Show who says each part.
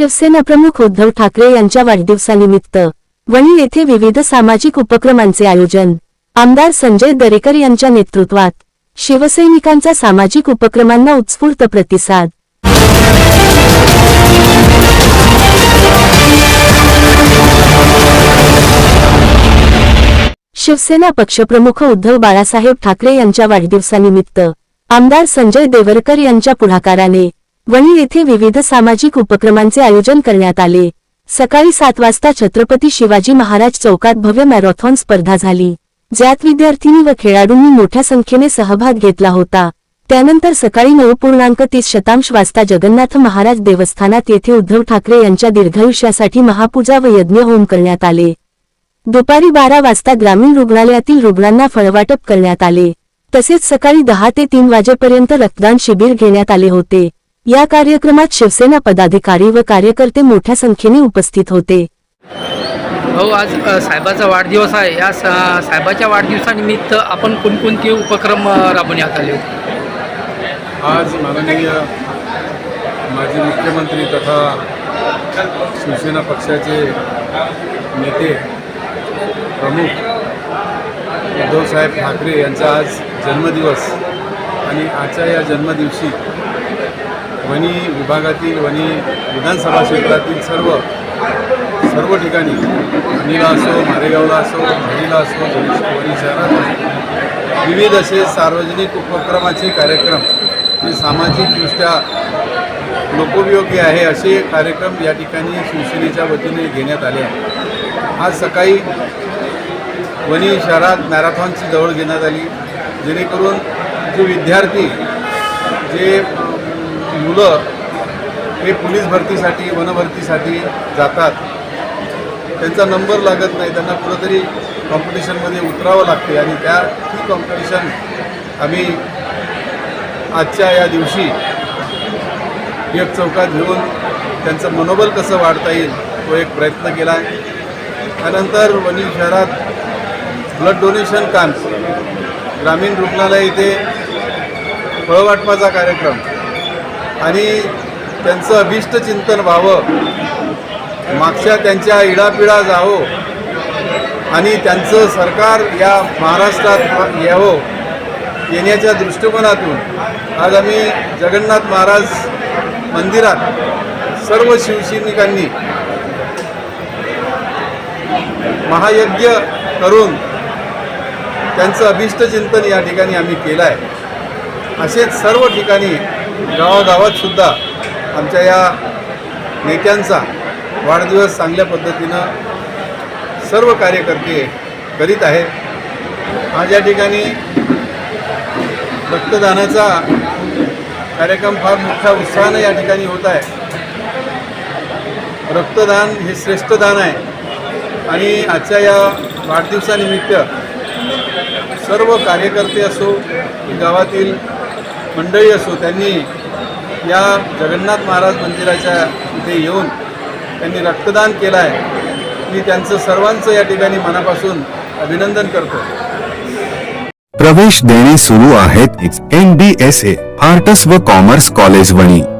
Speaker 1: शिवसेना प्रमुख उद्धव ठाकरे यांच्या वाढदिवसानिमित्त वणी येथे विविध सामाजिक उपक्रमांचे आयोजन. आमदार संजय दरेकर यांच्या नेतृत्वात शिवसैनिकांचा सामाजिक उपक्रमांना उत्स्फूर्त प्रतिसाद. शिवसेना पक्षप्रमुख उद्धव बाळासाहेब ठाकरे यांच्या वाढदिवसानिमित्त आमदार संजय देवरकर यांच्या पुढाकाराने वणी येथे विविध सामाजिक उपक्रमांचे आयोजन करण्यात आले. सकाळी सात वाजता छत्रपती शिवाजी महाराज चौकात भव्य मॅरेथॉन स्पर्धा झाली. ज्यात विद्यार्थिनी व खेळाडूंनी मोठ्या संख्येने सहभाग घेतला होता. त्यानंतर सकाळी नऊ पूर्णांक तीस शतांश वाजता जगन्नाथ महाराज देवस्थानात येथे उद्धव ठाकरे यांच्या दीर्घायुष्यासाठी महापूजा व यज्ञ होम करण्यात आले. दुपारी बारा वाजता ग्रामीण रुग्णालयातील रुग्णांना फळवाटप करण्यात आले. तसेच सकाळी दहा ते तीन वाजेपर्यंत रक्तदान शिबिर घेण्यात आले होते. या कार्यक्रमात शिवसेना पदाधिकारी व कार्यकर्ते मोठ्या संख्येने उपस्थित होते.
Speaker 2: भाऊ आज साहेबाचा वाढदिवस आहे. या सा साहेबाच्या वाढदिवसानिमित्त आपण कोणकोणते उपक्रम राबवण्यात आले?
Speaker 3: आज माननीय माजी मुख्यमंत्री तथा शिवसेना पक्षाचे नेते प्रमुख उद्धवसाहेब ठाकरे यांचा आज जन्मदिवस आणि आजच्या या जन्मदिवशी वणी विभागातील वणी विधानसभा क्षेत्रातील सर्व सर्व ठिकाणी अनिला असो मारेगावला असो महिला असो वणी शहरात असो विविध असे सार्वजनिक उपक्रमाचे कार्यक्रम हे सामाजिकदृष्ट्या लोकोपयोगी आहे असे कार्यक्रम या ठिकाणी शिवसेनेच्या वतीने घेण्यात आले आज सकाळी वणी शहरात मॅरेथॉनची दौड घेण्यात आली. जेणेकरून जे विद्यार्थी जे मुलं हे पोलीस भरतीसाठी वनभरतीसाठी जातात. त्यांचा नंबर लागत नाही. त्यांना कुठंतरी कॉम्पिटिशनमध्ये उतरावं लागते आणि त्या ती कॉम्पिटिशन आम्ही आजच्या या दिवशी एक चौकात घेऊन त्यांचं मनोबल कसं वाढता येईल तो एक प्रयत्न केला. आहे त्यानंतर वणी शहरात ब्लड डोनेशन कॅम्प ग्रामीण रुग्णालय इथे फळवाटपाचा कार्यक्रम आणि त्यांचं अभिष्ट चिंतन व्हावं. मागच्या त्यांच्या इडापिडा जावं आणि त्यांचं सरकार या महाराष्ट्रात यावं येण्याच्या दृष्टिकोनातून. आज आम्ही जगन्नाथ महाराज मंदिरात सर्व शिवसैनिकांनी महायज्ञ करून त्यांचं अभिष्ट चिंतन या ठिकाणी आम्ही केलं आहे असेच सर्व ठिकाणी गावागावात सुद्धा आमच्या या नेत्यांचा वाढदिवस चांगल्या पद्धतीनं सर्व कार्यकर्ते करीत आहेत. आज या ठिकाणी रक्तदानाचा कार्यक्रम फार मोठ्या उत्साहानं या ठिकाणी होत आहे. रक्तदान हे श्रेष्ठ दान आहे. आणि आजच्या या वाढदिवसानिमित्त सर्व कार्यकर्ते असो गावातील मंडळी असो त्यांनी या जगन्नाथ महाराज मंदिराच्या इथे येऊन त्यांनी रक्तदान केलं आहे मी त्यांचं सर्वांचं या ठिकाणी मनापासून अभिनंदन करतो.
Speaker 4: प्रवेश देणे सुरू आहेत. N D S A arts व कॉमर्स कॉलेज वणी.